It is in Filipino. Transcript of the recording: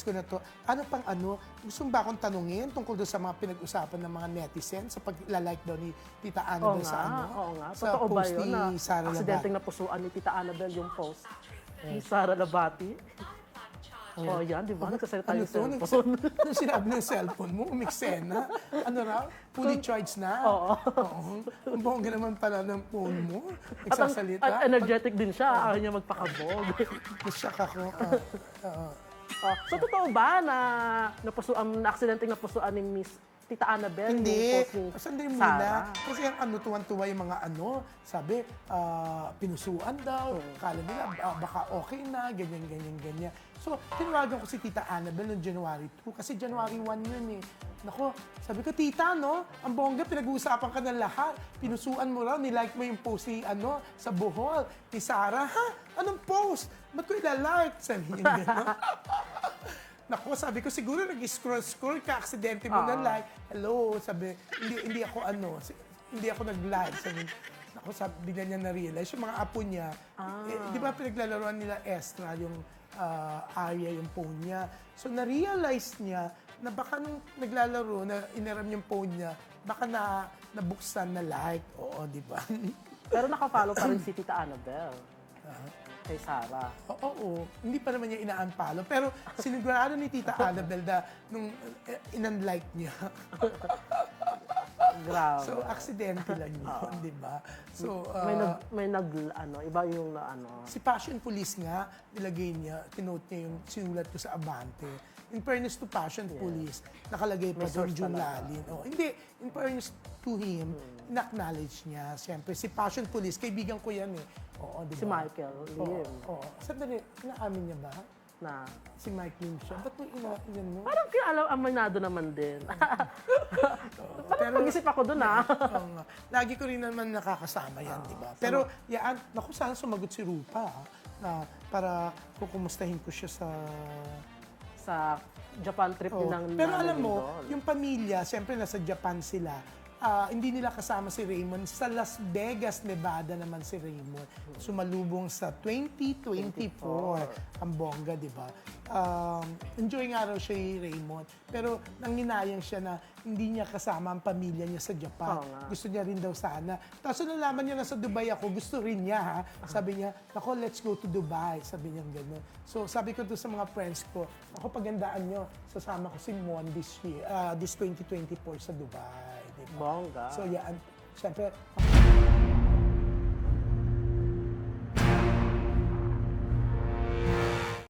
ko na to, ano pang ano, gusto ba akong tanungin tungkol doon sa mga pinag-usapan ng mga netizen sa pag-like daw ni Tita Oo doon sa nga, ano? oo nga. Sa Totoo ba post yun ni na Sara aksidenteng Labate. napusuan ni Tita Annabel yung post ni Sara Labati? Oh, yan, di ba? Ano yung to? Nung, cellphone. nung sinabi ng cellphone mo, umiksena. Ano raw? Fully charged na? Oo. Oo. Ang bongga naman pala ng phone mo. At, ang, Nagsasalita. at energetic din siya. Ayaw niya magpakabog. Nasyak ako. Ah, Oh, so, totoo ba na napusuan, na aksidenteng napusuan ni Miss Tita Annabel yung Hindi. Sandali Sarah? muna. Kasi ang ano, tuwan-tuwa yung mga ano, sabi, ah, pinusuan daw. Kala nila, ah, baka okay na, ganyan, ganyan, ganyan. So, tinawagan ko si Tita Annabel noong January 2 kasi January 1 yun eh. Nako, sabi ko, Tita, no? Ang bongga, pinag-uusapan ka ng lahat. Pinusuan mo raw, nilike mo yung post ni, ano, sa Bohol, ni Sarah. Ha? Anong post? Ba't ko ilalike? Sabi niya gano'n. Naku, sabi ko, siguro nag-scroll-scroll ka, aksidente mo na like. Hello, sabi, hindi, hindi ako ano, si- hindi ako nag-like. Sabi, naku, sabi, bigla niya na-realize. Yung mga apo niya, eh, di ba pinaglalaroan nila Estra, yung ah, Arya, yung phone niya. So, na-realize niya na baka nung naglalaro, na inaram yung phone niya, baka na nabuksan na like. Oo, di ba? Pero nakafollow pa rin si Tita Annabel. Kay Sarah. Oo, oo. Hindi pa naman niya ina-unfollow. Pero sinigurado ni Tita Annabel na nung eh, in-unlike niya. Grabe. So, aksidente lang yun, di ba? So, uh, may nag, may nag, ano, iba yung na, ano. si Passion Police nga, nilagay niya, tinote niya yung sinulat ko sa Abante. In fairness to Passion Police, nakalagay pa doon June. Lalin. Oh, hindi, in fairness to him, in-acknowledge niya. Siyempre, si Passion Police, kaibigan ko yan eh. Oo, di ba? Si Michael Oo, Lim. oo. Sandali, inaamin niya ba? Na, Si Mike Lim siya. Ba't mo ina, inan mo? parang kinalam, aminado naman din. parang pag-isip ako dun, ah. Oo nga. Lagi ko rin naman nakakasama yan, di ba? Pero, yan, naku, sana sumagot si Rupa, ah, na para kukumustahin ko siya sa... sa Japan trip Oo. din ng Pero alam mo, yung pamilya, siyempre nasa Japan sila, ah, hindi nila kasama si Raymond. Sa Las Vegas, Nevada naman si Raymond. Sumalubong sa 2024. Ang bongga, di ba? Um, enjoy nga raw siya Raymond. Pero nanginayang siya na hindi niya kasama ang pamilya niya sa Japan. Oo nga. Gusto niya rin daw sana. Tapos nalaman niya na sa Dubai ako, gusto rin niya ha. Sabi niya, ako, let's go to Dubai. Sabi niya gano'n. So sabi ko to sa mga friends ko, ako pagandaan niyo, sasama ko si Mon this year, ah, this 2024 sa Dubai. Di ba? Bongga. So yan, syempre,